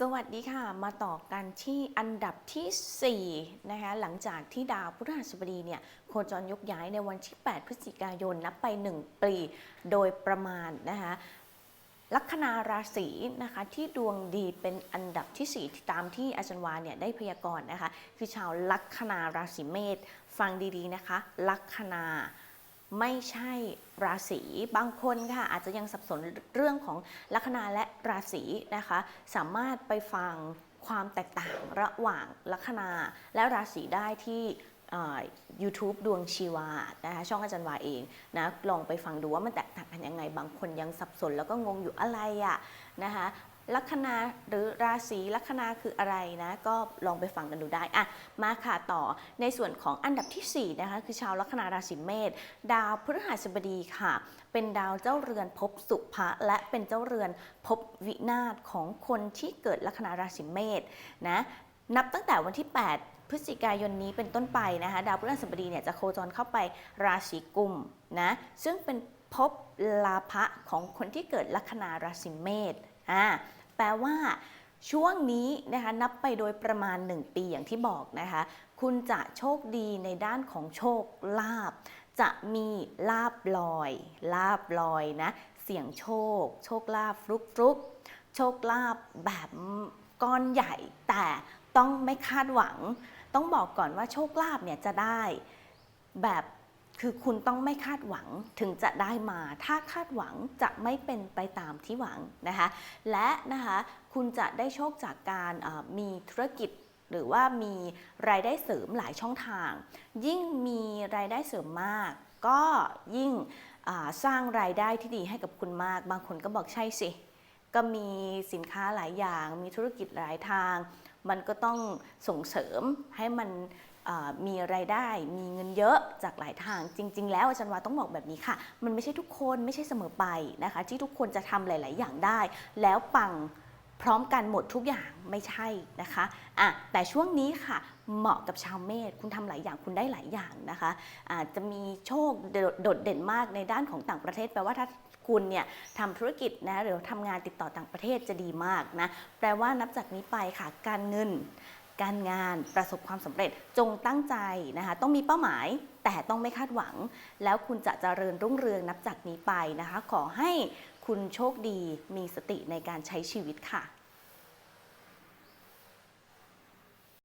สวัสดีค่ะ มาต่อกันที่อันดับทีสี่ 4 นะคะ หลังจากที่ดาวพฤหัสบดีเนี่ยโคจรยกย้ายในวันที่ 8 พฤศจิกายนนับไป 1 ปี โดยประมาณนะคะลัคนาราศีนะคะที่ดวงดีเป็นอันดับทีสี่4 ตามที่อาจารย์วาเนี่ยได้พยากรณ์นะคะ คือชาวลัคนาราศีเมษฟังดีๆนะคะ ลัคนา ไม่ใช่ราศีบางคนค่ะอาจจะยังสับสนเรื่องของลัคนาและราศีนะคะ สามารถไปฟังความแตกต่างระหว่างลัคนาและราศีได้ที่เอ่อ YouTube ดวงชีวานะคะช่องอาจารย์วาเองนะลองไปฟังดูว่ามันแตกต่างกันยังไง บางคนยังสับสนแล้วก็งงอยู่อะไรอะนะคะ ลัคนาหรือราศีลัคนาคืออะไรนะ ก็ลองไปฟังกันดูได้อะมาค่ะต่อในส่วนของอันดับที่สี่นะคะคือชาวลัคนาราศีเมษดาวพฤหัสบดีค่ะ เป็นดาวเจ้าเรือนภพสุภะและเป็นเจ้าเรือนภพวินาศของคนที่เกิดลัคนาราศีเมษนะนับตั้งแต่วันที่ 8พฤศจิกายนนี้เป็นต้นไปนะคะดาวพฤหัสบดีเนี่ยจะโคจรเข้าไปราศีกุมนะซึ่งเป็นภพลาภะของคนที่เกิดลัคนาราศีเมษ อ่าแปลว่าช่วงนี้นะคะนับไปโดยประมาณ 1 ปีอย่างที่บอกนะคะ คุณจะโชคดีในด้านของโชคลาภจะมีลาบลอย ลาบลอยนะ เสี่ยงโชค โชคลาภฟลุกฟลุกโชคลาภแบบก้อนใหญ่ แต่ต้องไม่คาดหวัง ต้องบอกก่อนว่าโชคลาภเนี่ยจะได้แบบ คือคุณต้องไม่คาดหวังถึงจะได้มา ถ้าคาดหวังจะไม่เป็นไปตามที่หวังนะคะ และนะคะคุณจะได้โชคจากการมีธุรกิจหรือว่ามีรายได้เสริมหลายช่องทาง ยิ่งมีรายได้เสริมมาก ก็ยิ่งสร้างรายได้ที่ดีให้กับคุณมาก บางคนก็บอกใช่สิ ก็มีสินค้าหลายอย่าง มีธุรกิจหลายทาง มันก็ต้องส่งเสริมให้มันมีรายได้ มีเงินเยอะจากหลายทาง จริง ๆ แล้วอาจารย์วาต้องบอกแบบนี้ค่ะ มันไม่ใช่ทุกคนไม่ใช่เสมอไปนะคะ ที่ทุกคนจะทำหลาย ๆ อย่างได้ แล้วปังพร้อมกันหมดทุกอย่างไม่ใช่นะคะอะแต่ช่วงนี้ค่ะ เหมาะกับชาวเมษคุณทำหลายอย่างคุณได้หลายอย่างนะคะอาจจะมีโชคโดดโดดเด่นมากในด้านของต่างประเทศแปลว่าถ้า คุณเนี่ยทำธุรกิจนะหรือทำงานติดต่อต่างประเทศจะดีมากนะแปลว่านับจากนี้ไปค่ะการเงิน การงานประสบความสำเร็จจงตั้งใจนะคะต้องมีเป้าหมายแต่ต้องไม่คาดหวัง แล้วคุณจะเจริญรุ่งเรืองนับจากนี้ไปนะคะ ขอให้คุณโชคดีมีสติในการใช้ชีวิตค่ะ